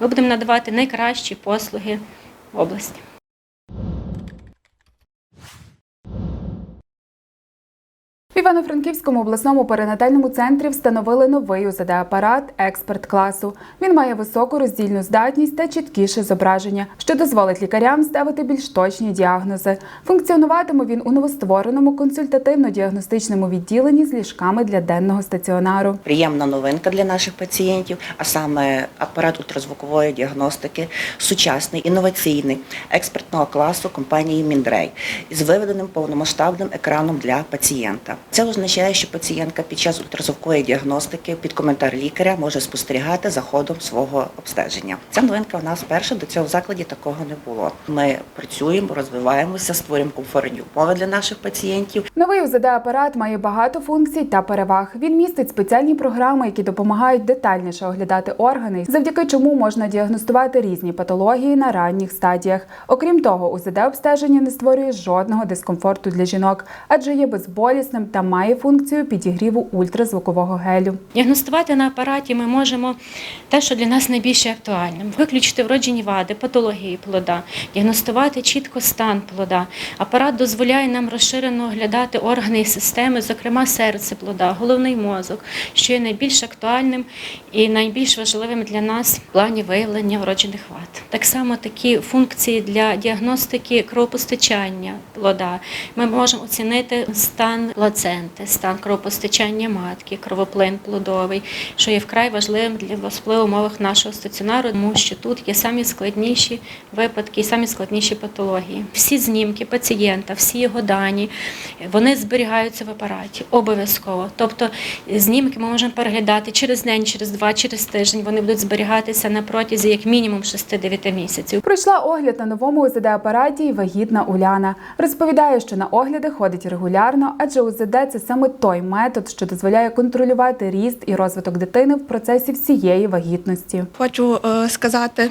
Ми будемо надавати найкращі послуги в області. В Івано-Франківському обласному перинатальному центрі встановили новий УЗД-апарат експерт класу. Він має високу роздільну здатність та чіткіше зображення, що дозволить лікарям ставити більш точні діагнози. Функціонуватиме він у новоствореному консультативно-діагностичному відділенні з ліжками для денного стаціонару. Приємна новинка для наших пацієнтів, а саме апарат ультразвукової діагностики, сучасний, інноваційний, експертного класу компанії Міндрей із виведеним повномасштабним екраном для пацієнта. Це означає, що пацієнтка під час ультразвукової діагностики під коментар лікаря може спостерігати за ходом свого обстеження. Ця новинка в нас перша до цього в закладі такого не було. Ми працюємо, розвиваємося, створюємо комфортні умови для наших пацієнтів. Новий УЗД-апарат має багато функцій та переваг. Він містить спеціальні програми, які допомагають детальніше оглядати органи, завдяки чому можна діагностувати різні патології на ранніх стадіях. Окрім того, УЗД-обстеження не створює жодного дискомфорту для жінок, адже є безболісним та має функцію підігріву ультразвукового гелю. Діагностувати на апараті ми можемо те, що для нас найбільше актуальним: виключити вроджені вади, патології плода, діагностувати чітко стан плода. Апарат дозволяє нам розширено оглядати органи і системи, зокрема серце плода, головний мозок, що є найбільш актуальним і найбільш важливим для нас в плані виявлення вроджених вад. Так само такі функції для діагностики кровопостачання плода. Ми можемо оцінити стан плаценти, стан кровопостачання матки, кровоплин плодовий, що є вкрай важливим для особливо умовах нашого стаціонару, тому що тут є самі складніші випадки самі складніші патології. Всі знімки пацієнта, всі його дані, вони зберігаються в апараті обов'язково. Тобто знімки ми можемо переглядати через день, через два, через тиждень. Вони будуть зберігатися на протязі як мінімум 6-9 місяців. Пройшла огляд на новому УЗД-апараті і вагітна Уляна. Розповідає, що на огляди ходить регулярно, адже УЗД – це саме той метод, що дозволяє контролювати ріст і розвиток дитини в процесі всієї вагітності. Хочу е, сказати.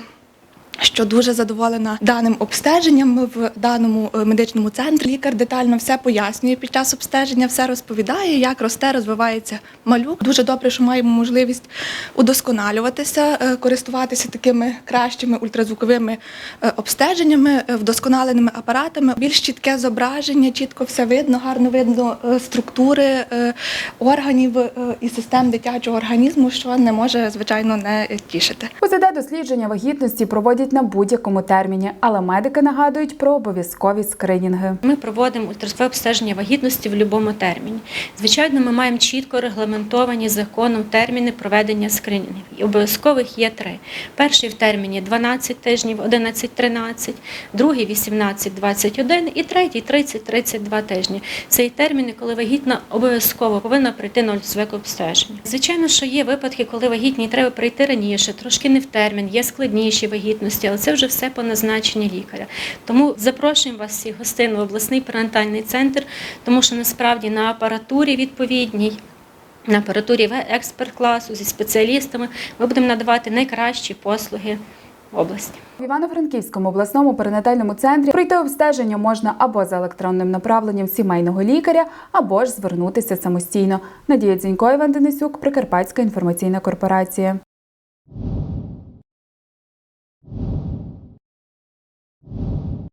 Що дуже задоволена даним обстеженням в даному е, медичному центрі. Лікар детально все пояснює під час обстеження, все розповідає, як росте, розвивається малюк. Дуже добре, що маємо можливість удосконалюватися, е, користуватися такими кращими ультразвуковими е, обстеженнями, вдосконаленими апаратами. Більш чітке зображення, чітко все видно, гарно видно структури органів і систем дитячого організму, що не може звичайно не тішити. УЗД-дослідження вагітності проводять на будь-якому терміні, але медики нагадують про обов'язкові скринінги. Ми проводимо ультразвукове обстеження вагітності в будь-якому терміні. Звичайно, ми маємо чітко регламентовані законом терміни проведення скринінгів. І обов'язкових є три. Перший в терміні 12 тижнів, 11-13, другий 18-21 і третій 30-32 тижні. Це і терміни, коли вагітна обов'язково повинна прийти на ультразвукове обстеження. Звичайно, що є випадки, коли вагітній треба прийти раніше, трошки не в термін, є складніші вагітності, але це вже все по назначенню лікаря. Тому запрошуємо вас всіх гостин в обласний перинатальний центр, тому що насправді на апаратурі відповідній. На апаратурі експерт класу зі спеціалістами ми будемо надавати найкращі послуги області. В Івано-Франківському обласному перинатальному центрі пройти обстеження можна або за електронним направленням сімейного лікаря, або ж звернутися самостійно. Надія Дзінько, Іван Денисюк, Прикарпатська інформаційна корпорація.